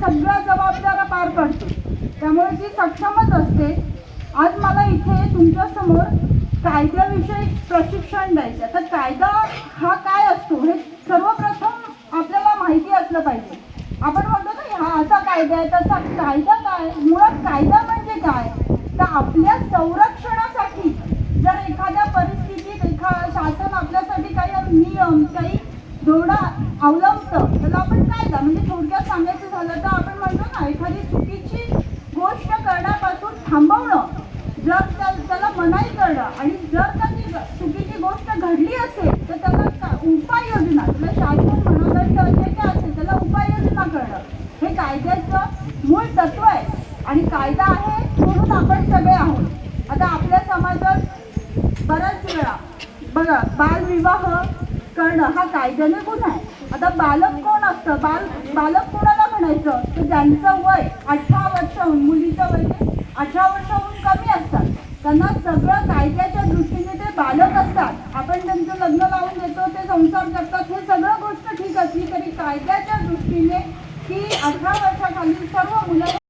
सगळ्या जबाबदाऱ्या पार पाडतो. त्यामुळे ती सक्षमच असते आज मला इथे तुमच्यासमोर कायद्याविषयी प्रशिक्षण द्यायचं तर कायदा हा काय असतो हे सर्वप्रथम आपल्याला माहिती असलं पाहिजे. आपण म्हणतो ना हा असा कायदा आहे तसा कायदा काय? मुळात कायदा म्हणजे काय? तर आपल्या संरक्षणासाठी जर एखाद्या परिस्थितीत एखा शासन आपल्यासाठी काही नियम काही धोरणा अवलंब त्याला आपण कायदा म्हणजे थोडक्यात सांगायचं झालं तर आपण म्हणतो ना एखादी चुकीची गोष्ट करण्यापासून थांबवणं. जर त्या- त्याला मनाई करणं आणि जर का ती चुकीची गोष्ट घडली असेल तर त्याला उपाययोजना त्याला शासन मनोदंड जे काय असेल त्याला उपाययोजना करणं. हे कायद्याचं मूळ तत्व आहे आणि कायदा आहे म्हणून आपण सगळे आहोत. आता आपल्या समाजात बऱ्याच वेळा बघा बालविवाह करणं हा कायद्याने गुन्हा आहे. आता बालक कोण असतं? बाल बालक कोण म्हणायचं तर ज्यांचं वय अठरा वर्षाहून मुलीचं वय ते अठरा वर्षाहून कमी असतात. त्यांना सगळं कायद्याच्या दृष्टीने ते बालक असतात. आपण त्यांचं लग्न लावून देतो ते संसार जगतात हे सगळं गोष्ट ठीक असली तरी कायद्याच्या दृष्टीने की अठरा वर्षाखाली सर्व मुलं